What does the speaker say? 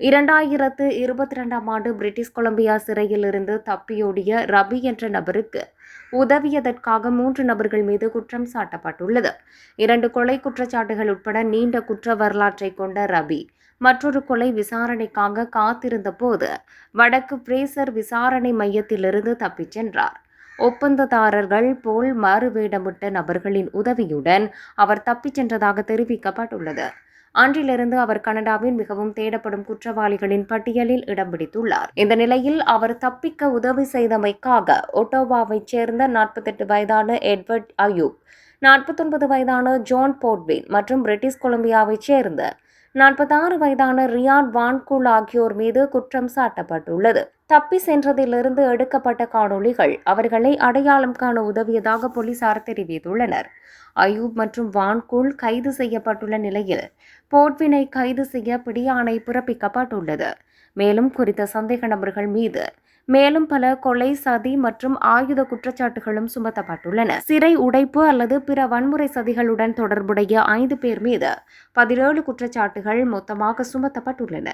இரண்டாயிரத்து இருபத்தி ரெண்டாம் ஆண்டு பிரிட்டிஷ் கொலம்பியா சிறையிலிருந்து தப்பியோடிய ரபி என்ற நபருக்கு உதவியதற்காக மூன்று நபர்கள் மீது குற்றம் சாட்டப்பட்டுள்ளது. இரண்டு கொலை குற்றச்சாட்டுகள் உட்பட நீண்ட குற்ற வரலாற்றை கொண்ட ரபி மற்றொரு கொலை விசாரணைக்காக காத்திருந்த போது வடக்கு பிரேசர் விசாரணை மையத்திலிருந்து தப்பிச் சென்றார். ஒப்பந்ததாரர்கள் போல் மறுவேடமிட்ட நபர்களின் உதவியுடன் அவர் தப்பிச் சென்றதாக தெரிவிக்கப்பட்டுள்ளது. அன்றிலிருந்து அவர் கனடாவின் மிகவும் தேடப்படும் குற்றவாளிகளின் பட்டியலில் இடம் பிடித்துள்ளார். இந்த நிலையில் அவர் தப்பிக்க உதவி செய்தமைக்காக ஒட்டோவாவைச் சேர்ந்த நாற்பத்தெட்டு வயதான எட்வர்ட் அயூப் நாற்பத்தொன்பது வயதான ஜான் போர்ட்வின் மற்றும் பிரிட்டிஷ் கொலம்பியாவைச் சேர்ந்த நாற்பத்தாறு வயதான ரியாட் வான்குல் ஆகியோர் மீது குற்றம் சாட்டப்பட்டுள்ளது. தப்பி சென்றதிலிருந்து எடுக்கப்பட்ட காணொளிகள் அவர்களை அடையாளம் காண உதவியதாக போலீசார் தெரிவித்துள்ளனர். அயூப் மற்றும் வான்கூல் கைது செய்யப்பட்டுள்ள நிலையில் போட்வினை கைது செய்ய பிடியாணை பிறப்பிக்கப்பட்டுள்ளது. மேலும் குறித்த சந்தேக நபர்கள் மீது மேலும் பல கொலை சதி மற்றும் ஆயுத குற்றச்சாட்டுகளும் சுமத்தப்பட்டுள்ளன. சிறை உடைப்பு அல்லது பிற வன்முறை சதிகளுடன் தொடர்புடைய ஐந்து பேர் மீது பதினேழு குற்றச்சாட்டுகள் மொத்தமாக சுமத்தப்பட்டுள்ளன.